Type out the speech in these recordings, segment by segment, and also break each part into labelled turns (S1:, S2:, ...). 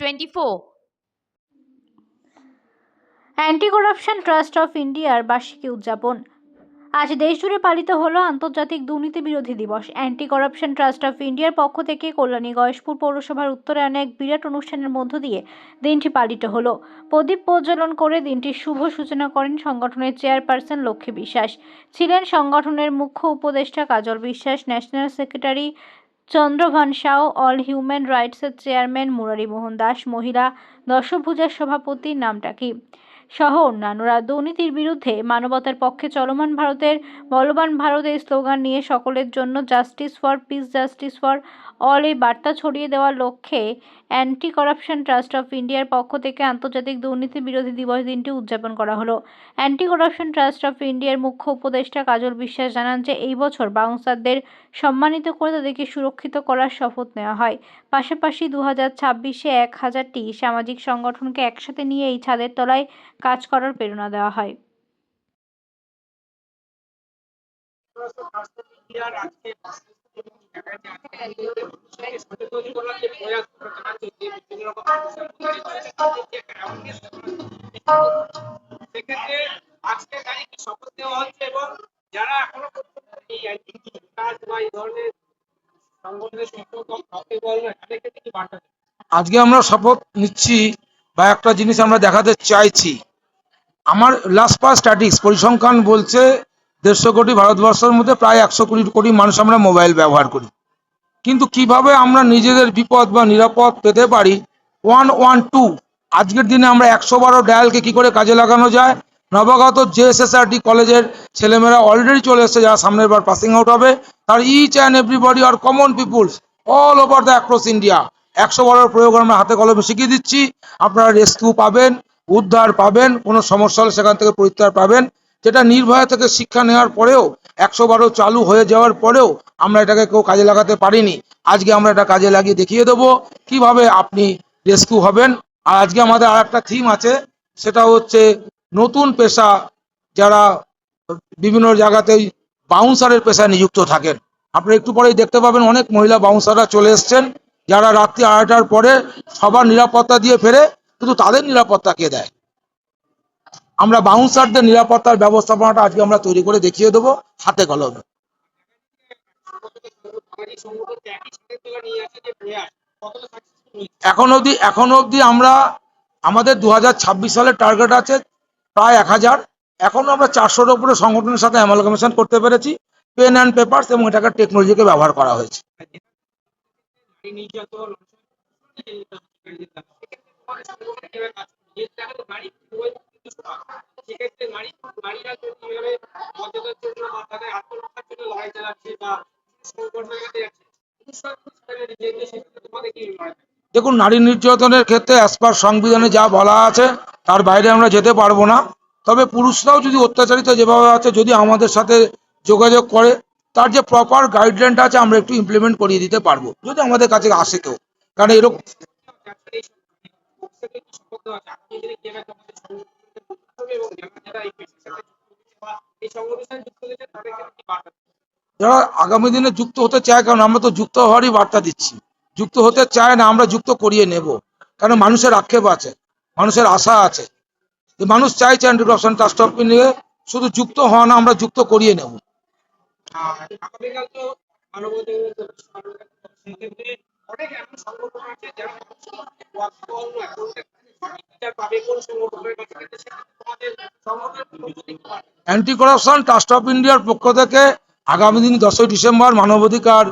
S1: Twenty four
S2: anti corruption trust of ইন্ডিয়ার বার্ষিকী উদযাপন। আজ দেশজুড়ে পালিত হলো আন্তর্জাতিক দুর্নীতি বিরোধী দিবস। অ্যান্টি করাপশন ট্রাস্ট অফ ইন্ডিয়ার পক্ষ থেকে কল্যাণী গয়েশপুর পৌরসভার উত্তরায়ণে এক বিরাট অনুষ্ঠানের মধ্য দিয়ে দিনটি পালিত হলো। প্রদীপ প্রজ্বলন করে দিনটির শুভ সূচনা করেন সংগঠনের চেয়ারপারসন লক্ষ্মী বিশ্বাস। ছিলেন সংগঠনের মুখ্য উপদেষ্টা Kajal Biswas, national secretary Chandrabhan Sau, all human রাইটসের chairman Murari Mohan Das, মহিলা দশভূজার সভাপতির নামটা কি? সহ অন্যান্যরা, দুর্নীতির বিরুদ্ধে মানবতার পক্ষে চলমান ভারতের, বলবান ভারতের স্লোগান নিয়ে সকলের জন্য justice for peace, justice for all এই বার্তা ছড়িয়ে দেওয়ার লক্ষ্যে অ্যান্টি করাপশন ট্রাস্ট অফ ইন্ডিয়ার পক্ষ থেকে আন্তর্জাতিক দুর্নীতি বিরোধী দিবস দিনটি উদযাপন করা হলো। অ্যান্টি করাপশন ট্রাস্ট অফ ইন্ডিয়ার মুখ্য উপদেষ্টা কাজল বিশ্বাস জানান যে, এই বছর বাউন্সারদের সম্মানিত করে তাদেরকে সুরক্ষিত করার শপথ নেওয়া হয়। পাশাপাশি দু হাজার ছাব্বিশে এক হাজারটি সামাজিক সংগঠনকে একসাথে নিয়ে এই ছাদের তলায় কাজ করার প্রেরণা দেওয়া হয়।
S3: আজকে
S4: আমরা শপথ নিচ্ছি বা একটা জিনিস আমরা দেখাতে চাইছি। আমার লাস্ট পাস স্ট্যাটিক্স পরিসংখ্যান বলছে দেড়শো কোটি ভারতবর্ষের মধ্যে প্রায় একশো কুড়ি কোটি কোটি মানুষ আমরা মোবাইল ব্যবহার করি। কিন্তু কীভাবে আমরা নিজেদের বিপদ বা নিরাপদ পেতে পারি? One one two. আজকের দিনে আমরা একশো বারো ডায়ালকে কি করে কাজে লাগানো যায়? নবাগত জেএসএসআরটি কলেজের ছেলেমেয়েরা অলরেডি চলে এসেছে, যারা সামনের বার পাসিং আউট হবে। তার each and everybody R common peoples all over the across India একশো বারোর প্রয়োগ আমরা হাতে কলমে শিখিয়ে দিচ্ছি। আপনারা রেস্কিউ পাবেন, উদ্ধার পাবেন, কোনো সমস্যা হলে সেখান থেকে পরিত্রাণ পাবেন। যেটা নির্ভয়া থেকে শিক্ষা নেওয়ার পরেও একশো বারো চালু হয়ে যাওয়ার পরেও আমরা এটাকে কেউ কাজে লাগাতে পারিনি। আজকে আমরা এটা কাজে লাগিয়ে দেখিয়ে দেবো কীভাবে আপনি রেস্কিউ হবেন। আর আজকে আমাদের আর একটা থিম আছে, সেটা হচ্ছে নতুন পেশা যারা বিভিন্ন জায়গাতেই বাউন্সারের পেশায় নিযুক্ত থাকেন। আপনারা একটু পরেই দেখতে পাবেন অনেক মহিলা বাউন্সাররা চলে এসছেন, যারা রাত্রি আড়াইটার পরে সবার নিরাপত্তা দিয়ে ফেরে, কিন্তু তাদের নিরাপত্তা কে দেয়? আমরা বাউন্সারদের নিরাপত্তার ব্যবস্থাপনাটা আজকে আমরা তৈরি করে দেখিয়ে দেবো, হাতে কলমে। এখন অবধি এখন অবধি আমরা, আমাদের দু হাজার ছাব্বিশ সালের টার্গেট আছে প্রায় এক হাজার। এখন আমরা চারশোর উপরে সংগঠনের সাথে অ্যামালগামেশন করতে পেরেছি। পেন অ্যান্ড পেপার্স এবং এটাকে টেকনোলজিকে ব্যবহার করা হয়েছে।
S3: নারী নারীরা মর্যাদার জন্য বা তাদের আত্মরক্ষার জন্য লড়াই চালাচ্ছে বা
S4: দেখুন নারী নির্যাতনের ক্ষেত্রে অ্যাজ পার সংবিধানে যা বলা আছে তার বাইরে আমরা যেতে পারব না তবে পুরুষরাও যদি অত্যাচারিত যেভাবে আছে যদি আমাদের সাথে যোগাযোগ করে তার যে প্রপার গাইডলাইনটা আছে আমরা একটু ইমপ্লিমেন্ট করিয়ে দিতে পারব যদি আমাদের কাছে আসে কেউ কারণ এরকম
S3: যারা
S4: আগামী দিনে যুক্ত হতে চায় কারণ আমরা তো যুক্ত হওয়ারই বার্তা দিচ্ছি। যুক্ত হতে চায় না আমরা যুক্ত করিয়ে নেব। কারণ মানুষের আক্ষেপ আছে মানুষের আশা আছে। যে মানুষ চাইছে অ্যান্টি করাপশন ট্রাস্ট অফ নিয়ে শুধু যুক্ত হওয়া না আমরা যুক্ত করিয়ে নেব।
S3: অনেক এমন সংগঠন আছে যারা
S4: অ্যান্টি করাপশন ট্রাস্ট অফ ইন্ডিয়ার পক্ষ থেকে আগামী দিন দশই ডিসেম্বর মানবাধিকার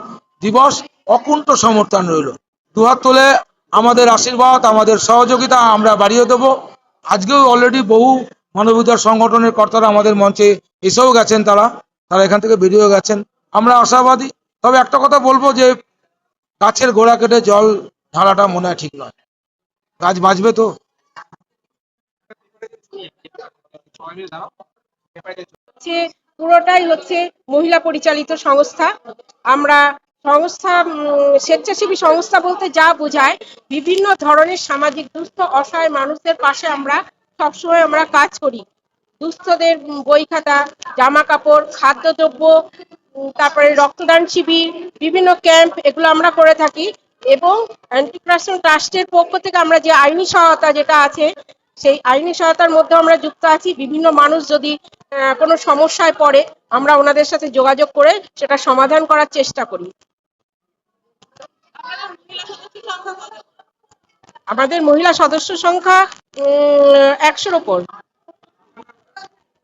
S4: দিবস অকুণ্ঠ সমর্থন রইল। দুহাত তোলে আমাদের আশীর্বাদ, আমাদের সহযোগিতা আমরা বাড়িয়ে দেব। আজকেও অলরেডি বহু মানবাধিকার সংগঠনের কর্তারা আমাদের মঞ্চে এসেও গেছেন তারা। তারা এখান থেকে বেরিয়েও গেছেন। আমরা আশাবাদী। তবে একটা কথা বলব যে গাছের গোড়া কেটে জল ঢালাটা মনে হয় ঠিক নয়। গাছ বাঁচবে তো।
S5: পুরোটাই হচ্ছে মহিলা পরিচালিত সংস্থা। আমরা সংস্থা স্বেচ্ছাসেবী সংস্থা বলতে যা বোঝায়, বিভিন্ন ধরনের সামাজিক দুস্থ, অসহায় মানুষদের পাশে আমরা সবসময় আমরা কাজ করি। দুস্থদের বই খাতা, জামা কাপড়, খাদ্যদ্রব্য তারপরে রক্তদান শিবির, বিভিন্ন ক্যাম্প, এগুলো আমরা করে থাকি। এবং অ্যান্টি ট্রাস্টের পক্ষ থেকে আমরা যে আইনি সহায়তা যেটা আছে, সেই আইনি সহায়তার মধ্যে আমরা যুক্ত আছি। বিভিন্ন মানুষ যদি কোনো সমস্যায় পড়ে, আমরা ওনাদের সাথে যোগাযোগ করে সেটা সমাধান করার চেষ্টা করি। আমাদের মহিলা সদস্য সংখ্যা একশোর ওপর।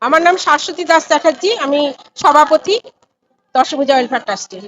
S5: আমার নাম শাশ্বতী দাস চ্যাটার্জি, আমি সভাপতি। দশভূজা ওয়েলফেয়ার ট্রাস্টের